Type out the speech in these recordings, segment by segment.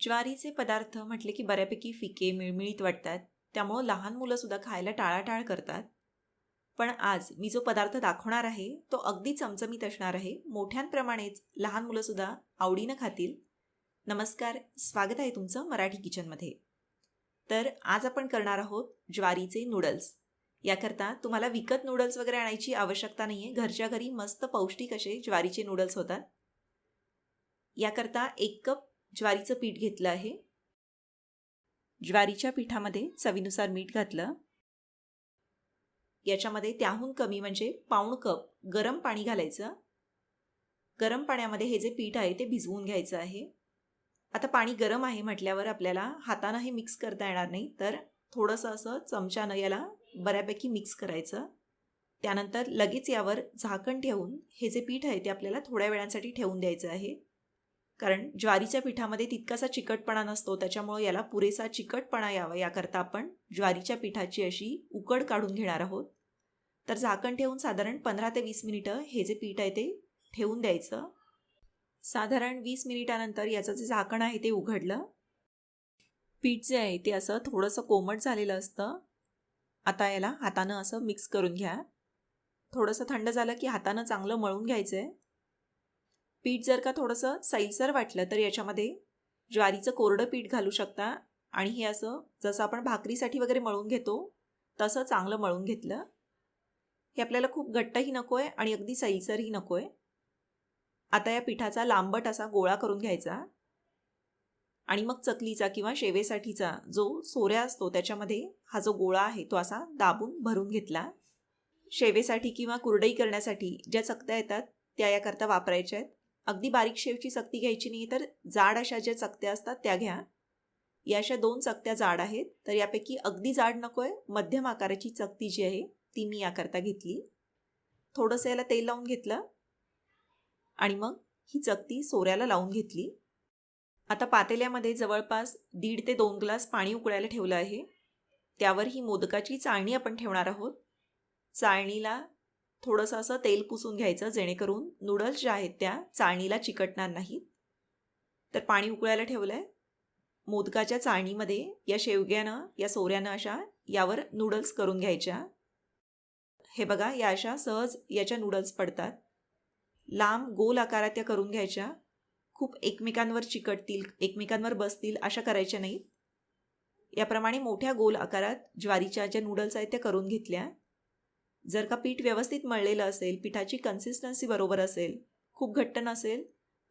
ज्वारीचे पदार्थ म्हटले की बऱ्यापैकी फिके मिळमिळीत वाटतात. त्यामुळं लहान मुलंसुद्धा खायला टाळाटाळ करतात. पण आज मी जो पदार्थ दाखवणार आहे तो अगदी चमचमीत असणार आहे. मोठ्यांप्रमाणेच लहान मुलंसुद्धा आवडीनं खातील. नमस्कार स्वागत आहे तुमचं मराठी किचनमध्ये. तर आज आपण करणार आहोत ज्वारीचे नूडल्स याकरता तुम्हाला विकत नूडल्स वगैरे आणायची आवश्यकता नाही आहे घरच्या घरी मस्त पौष्टिक असे ज्वारीचे नूडल्स होतात. याकरता एक कप ज्वारीचं पीठ घेतलं आहे. ज्वारीच्या पिठामध्ये चवीनुसार मीठ घातलं. याच्यामध्ये त्याहून कमी म्हणजे पाऊण कप गरम पाणी घालायचं. गरम पाण्यामध्ये हे जे पीठ आहे ते भिजवून घ्यायचं आहे. आता पाणी गरम आहे म्हटल्यावर आपल्याला हातानं हे मिक्स करता येणार नाही तर थोडंसं असं चमच्यानं याला बऱ्यापैकी मिक्स करायचं. त्यानंतर लगेच यावर झाकण ठेवून हे जे पीठ आहे ते आपल्याला थोड्या वेळांसाठी ठेवून द्यायचं आहे. कारण ज्वारीच्या पिठामध्ये तितकासा चिकटपणा नसतो त्याच्यामुळं याला पुरेसा चिकटपणा यावा याकरता आपण ज्वारीच्या पिठाची अशी उकड काढून घेणार आहोत. तर झाकण ठेवून साधारण पंधरा ते वीस मिनिटं हे जे पीठ आहे ते ठेवून द्यायचं. साधारण वीस मिनिटानंतर याचं जे झाकण आहे ते उघडलं. पीठ जे आहे ते असं थोडंसं कोमट झालेलं असतं. आता याला हातानं असं मिक्स करून घ्या. थोडंसं थंड झालं की हातानं चांगलं मळून घ्यायचं आहे पीठ जर का थोडंसं सैलसर वाटलं तर याच्यामध्ये ज्वारीचं कोरडं पीठ घालू शकता. आणि हे असं जसं आपण भाकरीसाठी वगैरे मळून घेतो तसं चांगलं मळून घेतलं. हे आपल्याला खूप घट्टही नको आहे आणि अगदी सैलसरही नको आहे आता या पिठाचा लांबट असा गोळा करून घ्यायचा. आणि मग चकलीचा किंवा शेवेसाठीचा जो सोऱ्या असतो त्याच्यामध्ये हा जो गोळा आहे तो असा दाबून भरून घेतला. शेवेसाठी किंवा कुरडई करण्यासाठी ज्या चकत्या येतात त्या याकरता वापरायच्या आहेत. अगदी बारीक शेवची चकती घ्यायची नाही तर जाड अशा ज्या चकत्या असतात त्या घ्या. या अशा दोन चकत्या जाड आहेत तर यापैकी अगदी जाड नको आहे मध्यम आकाराची चकती जी आहे ती मी याकरता घेतली. थोडंसं याला तेल लावून घेतलं. आणि मग ही चकती सोऱ्याला लावून घेतली. आता पातेल्यामध्ये जवळपास दीड ते दोन ग्लास पाणी उकळायला ठेवलं आहे. त्यावर ही मोदकाची चाळणी आपण ठेवणार आहोत. चाळणीला थोडंसं असं तेल पुसून घ्यायचं जेणेकरून नूडल्स ज्या आहेत त्या चाळणीला चिकटणार नाहीत. तर पाणी उकळायला ठेवलं आहे मोदकाच्या चाळणीमध्ये या शेवग्यानं या सोऱ्यानं अशा यावर नूडल्स करून घ्यायच्या. हे बघा या अशा सहज याच्या नूडल्स पडतात. लांब गोल आकारात त्या करून घ्यायच्या. खूप एकमेकांवर चिकटतील एकमेकांवर बसतील अशा करायच्या नाहीत. याप्रमाणे मोठ्या गोल आकारात ज्वारीच्या ज्या नूडल्स आहेत त्या करून घेतल्या. जर का पीठ व्यवस्थित मळलेलं असेल पिठाची कन्सिस्टन्सी बरोबर असेल खूप घट्ट नसेल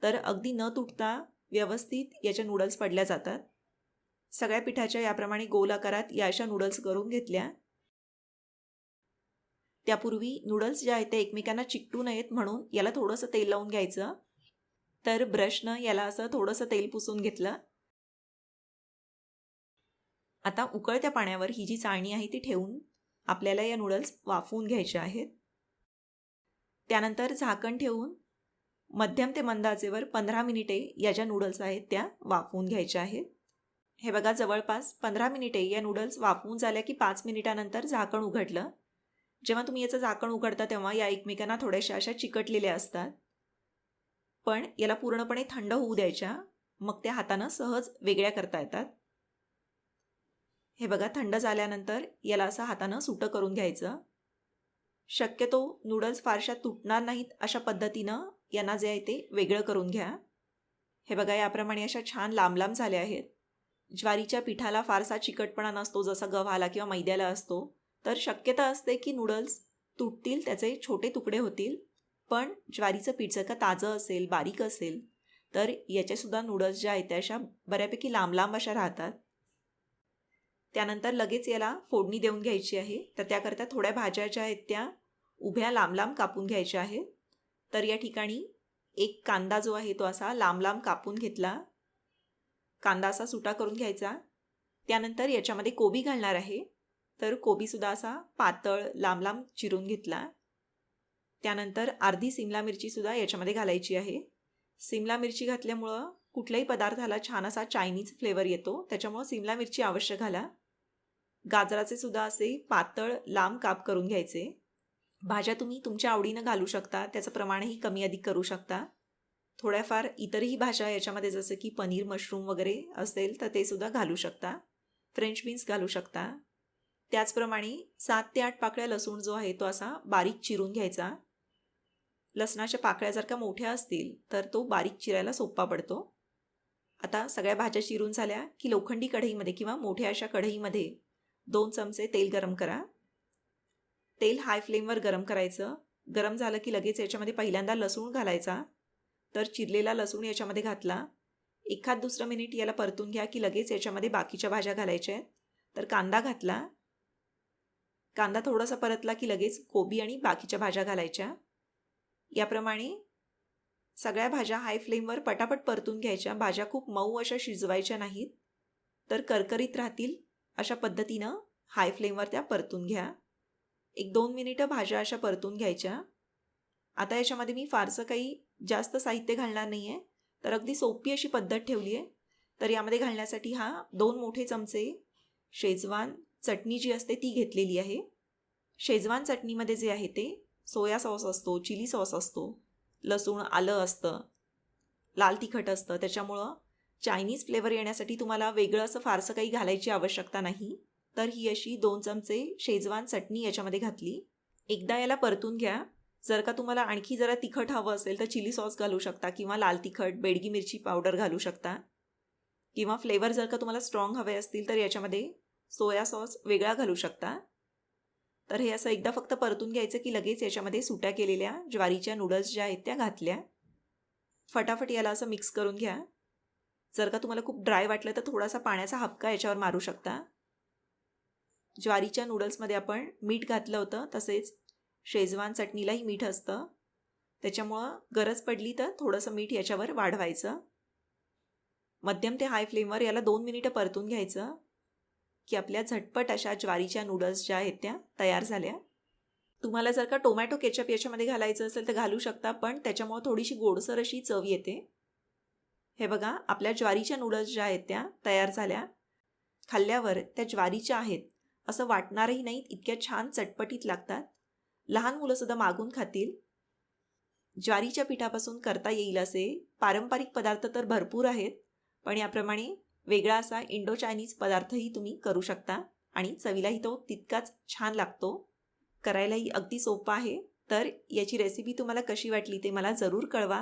तर अगदी न तुटता व्यवस्थित याच्या नूडल्स पडल्या जातात. सगळ्या पिठाच्या याप्रमाणे गोल आकारात या अशा नूडल्स करून घेतल्या. त्यापूर्वी नूडल्स ज्या आहेत त्या एकमेकांना चिकटू नयेत म्हणून याला थोडंसं तेल लावून घ्यायचं. तर ब्रशनं याला असं थोडंसं तेल पुसून घेतलं. आता उकळत्या पाण्यावर ही जी चाळणी आहे ती ठेवून आपल्याला या नूडल्स वाफवून घ्यायच्या आहेत. त्यानंतर झाकण ठेवून मध्यम ते मंद आचेवर पंधरा मिनिटे या ज्या नूडल्स आहेत त्या वाफवून घ्यायच्या आहेत. हे बघा जवळपास पंधरा मिनिटे या नूडल्स वाफवून झाल्या की पाच मिनिटानंतर झाकण उघडलं. जेव्हा तुम्ही याचं झाकण उघडता तेव्हा या एकमेकांना थोड्याशा अशा चिकटलेल्या असतात. पण याला पूर्णपणे थंड होऊ द्यायच्या. मग त्या हातानं सहज वेगळ्या करता येतात. हे बघा थंड झाल्यानंतर याला असं हातानं सुटं करून घ्यायचं. शक्यतो नूडल्स फारशा तुटणार नाहीत अशा पद्धतीनं यांना जे आहे ते वेगळं करून घ्या. हे बघा याप्रमाणे अशा छान लांब लांब झाल्या आहेत. ज्वारीच्या पिठाला फारसा चिकटपणा नसतो जसा गव्हाला किंवा मैद्याला असतो. तर शक्यता असते की नूडल्स तुटतील त्याचे छोटे तुकडे होतील. पण ज्वारीचं पीठ जर का ताजं असेल बारीक असेल तर याच्यासुद्धा नूडल्स ज्या आहेत त्या अशा बऱ्यापैकी लांब लांब अशा राहतात. त्यानंतर लगेच याला फोडणी देऊन घ्यायची आहे. तर त्याकरता थोड्या भाज्या ज्या आहेत त्या उभ्या लांब लांब कापून घ्यायच्या आहेत. तर या ठिकाणी एक कांदा जो आहे तो असा लांब लांब कापून घेतला. कांदा असा सुटा करून घ्यायचा. त्यानंतर याच्यामध्ये कोबी घालणार आहे. तर कोबीसुद्धा असा पातळ लांब लांब चिरून घेतला. त्यानंतर अर्धी सिमला मिरचीसुद्धा याच्यामध्ये घालायची आहे. सिमला मिरची घातल्यामुळं कुठल्याही पदार्थाला छान असा चायनीज फ्लेवर येतो. त्याच्यामुळं सिमला मिरची अवश्य घाला. गाजराचे सुद्धा असे पातळ लांब काप करून घ्यायचे. भाज्या तुम्ही तुमच्या आवडीनं घालू शकता त्याचं प्रमाणही कमी अधिक करू शकता. थोड्याफार इतरही भाज्या याच्यामध्ये जसं की पनीर मशरूम वगैरे असेल तर ते सुद्धा घालू शकता. फ्रेंच बीन्स घालू शकता. त्याचप्रमाणे सात ते आठ पाकळ्या लसूण जो आहे तो असा बारीक चिरून घ्यायचा. लसणाच्या पाकळ्या जर का मोठ्या असतील तर तो बारीक चिरायला सोपा पडतो. आता सगळ्या भाज्या चिरून झाल्या की लोखंडी कढईमध्ये किंवा मोठ्या अशा कढईमध्ये दोन चमचे तेल गरम करा. तेल हाय फ्लेमवर गरम करायचं. गरम झालं की लगेच याच्यामध्ये पहिल्यांदा लसूण घालायचा. तर चिरलेला लसूण याच्यामध्ये घातला. एखाद दुसरं मिनिट याला परतून घ्या की लगेच याच्यामध्ये बाकीच्या भाज्या घालायच्या आहेत. तर कांदा घातला. कांदा थोडासा परतला की लगेच कोबी आणि बाकीच्या भाज्या घालायच्या. याप्रमाणे सगळ्या भाज्या हाय फ्लेमवर पटापट परतून घ्यायच्या. भाज्या खूप मऊ अशा शिजवायच्या नाहीत. तर करकरीत राहतील. अशा पद्धतीनं हाय फ्लेमवर त्या परतून घ्या. एक दोन मिनिटं भाज्या अशा परतून घ्यायच्या. आता याच्यामध्ये मी फारसं काही जास्त साहित्य घालणार नाही आहे तर अगदी सोपी अशी पद्धत ठेवली आहे. तर यामध्ये घालण्यासाठी हा दोन मोठे चमचे शेजवान चटणी जी असते ती घेतलेली आहे. शेजवान चटणीमध्ये जे आहे ते सोया सॉस असतो चिली सॉस असतो लसूण आलं असतं लाल तिखट असतं त्याच्यामुळं चायनीज फ्लेवर येण्यासाठी तुम्हाला वेगळं असं फारसं काही घालायची आवश्यकता नाही. तर ही अशी दोन चमचे शेजवान चटणी याच्यामध्ये घातली. एकदा याला परतून घ्या. जर का तुम्हाला आणखी जरा तिखट हवं असेल तर चिली सॉस घालू शकता किंवा लाल तिखट बेडगी मिरची पावडर घालू शकता. किंवा फ्लेवर जर का तुम्हाला स्ट्रॉंग हवे असतील तर याच्यामध्ये सोया सॉस वेगळा घालू शकता. तर हे असं एकदा फक्त परतून घ्यायचं की लगेच याच्यामध्ये सुट्या केलेल्या ज्वारीच्या नूडल्स ज्या आहेत त्या घातल्या. फटाफट याला असं मिक्स करून घ्या. जर का तुम्हाला खूप ड्राय वाटलं तर थोडासा पाण्याचा हपका याच्यावर मारू शकता. ज्वारीच्या नूडल्समध्ये आपण मीठ घातलं होतं तसेच शेजवान चटणीलाही मीठ असतं. त्याच्यामुळं गरज पडली तर थोडंसं मीठ याच्यावर वाढवायचं. मध्यम ते हाय फ्लेमवर याला दोन मिनिटं परतून घ्यायचं की आपल्या झटपट अशा ज्वारीच्या नूडल्स ज्या आहेत त्या तयार झाल्या. तुम्हाला जर का टोमॅटो केचप याच्यामध्ये घालायचं असेल तर घालू शकता पण त्याच्यामुळं थोडीशी गोडसर अशी चव येते. हे बघा आपल्या ज्वारीच्या नूडल्स ज्या आहेत त्या तयार झाल्या. खाल्ल्यावर त्या ज्वारीच्या आहेत असं वाटणारही नाहीत इतक्या छान चटपटीत लागतात. लहान मुलंसुद्धा मागून खातील. ज्वारीच्या पिठापासून करता येईल असे पारंपरिक पदार्थ तर भरपूर आहेत पण याप्रमाणे वेगळा असा इंडो चायनीज पदार्थही तुम्ही करू शकता आणि चवीलाही तो तितकाच छान लागतो. करायलाही अगदी सोपा आहे तर याची रेसिपी तुम्हाला कशी वाटली ते मला जरूर कळवा.